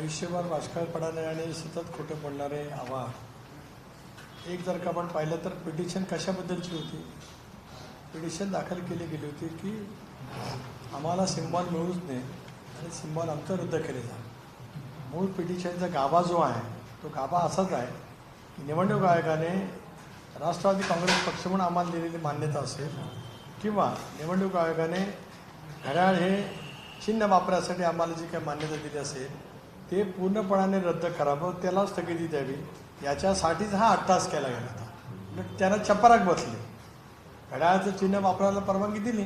आयुष्यभर बाष्काळ पडाले आणि सतत खोटं पडणारे आव्हान. एक जर का आपण पाहिलं तर पिटिशन कशाबद्दलची होती? पिटिशन दाखल केली गेली होती की आम्हाला सिम्बॉल मिळूच नये आणि सिम्बॉल आमचं रद्द केले जा मूळ पिटिशनचा गाभा जो आहे तो गाभा असाच आहे की निवडणूक आयोगाने राष्ट्रवादी काँग्रेस पक्ष म्हणून आम्हाला दिलेली मान्यता असेल किंवा निवडणूक आयोगाने घड्याळ हे चिन्ह वापरासाठी आम्हाला जी काही मान्यता दिली असेल ते पूर्णपणाने रद्द करावं त्याला स्थगिती द्यावी. याच्यासाठीच हा अट्टास केला गेला होता. मग त्यानं चपराक बसले. घड्याळाचं चिन्ह वापरायला परवानगी दिली.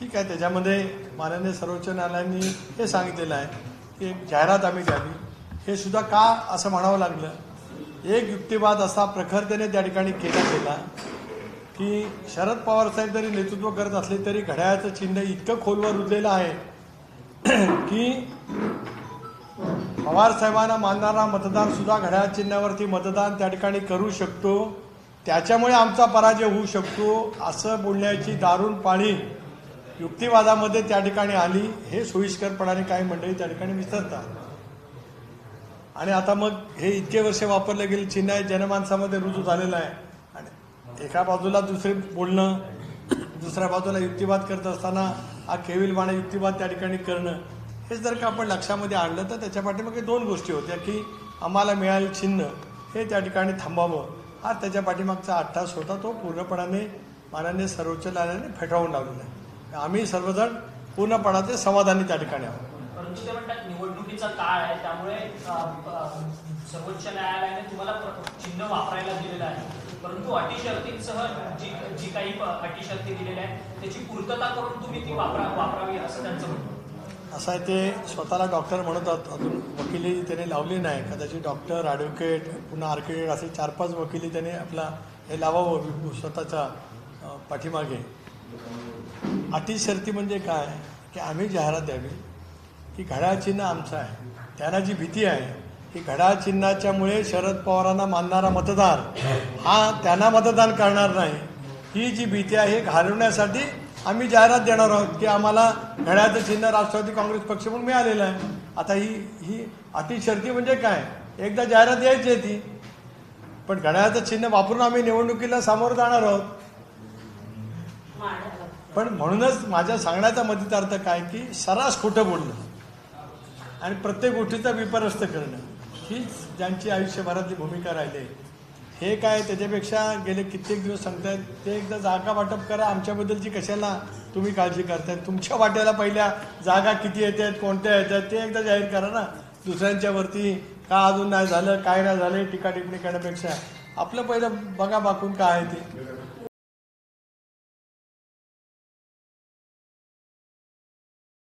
ठीक आहे त्याच्यामध्ये माननीय सर्वोच्च न्यायालयाने हे सांगितलेलं आहे की एक जाहिरात आम्ही द्यावी. हे सुद्धा का असं म्हणावं लागलं? एक युक्तिवाद असा प्रखरतेने त्या ठिकाणी केला गेला की शरद पवार साहेब जरी नेतृत्व करत असले तरी घड्याळाचं चिन्ह इतकं खोलवर रुजलेलं आहे की पवार साहेबांना मानणारा मतदार सुद्धा घड्याळ चिन्हावरती मतदान त्या ठिकाणी करू शकतो. त्याच्यामुळे आमचा पराजय होऊ शकतो असं बोलण्याची दारुण पाळी युक्तिवादामध्ये त्या ठिकाणी आली. हे सोयीस्करपणाने काही मंडळी त्या ठिकाणी विसरतात. आणि आता मग हे इतके वर्ष वापरले गेले चिन्ह आहे जनमानसामध्ये रुजू झालेलं आहे. आणि एका बाजूला दुसरे बोलणं दुसऱ्या बाजूला युक्तिवाद करत असताना हा केविलवाणा युक्तिवाद त्या ठिकाणी करणं हे जर का आपण लक्षामध्ये आणलं तर त्याच्या पाठीमागे दोन गोष्टी होत्या की आम्हाला मिळालेलं चिन्ह हे त्या ठिकाणी थांबावं. हा त्याच्या पाठीमागचा अट्टास होता तो पूर्णपणाने माननीय सर्वोच्च न्यायालयाने फेटाळून लावलेला आहे. आम्ही सर्वजण पूर्णपणाचे समाधानी त्या ठिकाणी आहोत. परंतु ते म्हणतात निवडणुकीचा काळ आहे त्यामुळे सर्वोच्च न्यायालयाने तुम्हाला चिन्ह वापरायला दिलेलं आहे. परंतु अटी शर्तींसह जी जी काही अटी शर्ती दिलेल्या आहेत त्याची पूर्तता करून तुम्ही ती वापरा वापरावी असं त्यांचं म्हणणं असं आहे ते स्वतःला डॉक्टर म्हणतात अजून वकिली त्याने लावली नाही. कदाचित डॉक्टर ॲडव्होकेट पुन्हा आर्किटेक्ट असे चार पाच वकिली त्याने आपला हे लावावं स्वतःच्या पाठीमागे. अटी शर्ती म्हणजे काय? की आम्ही जाहिरात द्यावी की घड्याळ चिन्ह आमचं आहे. त्यांना जी भीती आहे की घड्याळ चिन्हाच्यामुळे शरद पवारांना मानणारा मतदार हा त्यांना मतदान करणार नाही. ही जी भीती आहे घालवण्यासाठी आम्ही जाहिरात देणार आहोत की आम्हाला घड्याचं चिन्ह राष्ट्रवादी काँग्रेस पक्ष म्हणून मिळालेलं आहे. आता ही ही अटी शर्ती म्हणजे काय? एकदा जाहिरात द्यायची आहे ती. पण घड्याळाचं चिन्ह वापरून आम्ही निवडणुकीला सामोरं जाणार आहोत. पण म्हणूनच माझ्या सांगण्याचा मतितार्थ काय की सरास खोटं बोलणं आणि प्रत्येक गोष्टीचा विपर्यस्त करणं. हीच ज्यांची आयुष्यभरातली भूमिका राहिली हे काय त्याच्यापेक्षा गेले कित्येक दिवस सांगतायत ते एकदा जागा वाटप करा आमच्याबद्दलची कशाला तुम्ही काळजी करताय? तुमच्या वाट्याला पहिल्या जागा किती येत आहेत कोणत्या येत आहेत ते एकदा जाहीर करा ना. दुसऱ्यांच्या वरती का अजून नाही झालं काय नाही झालं टीका टिप्पणी करण्यापेक्षा. आपलं पहिलं बघा बाकून काय आहे ते.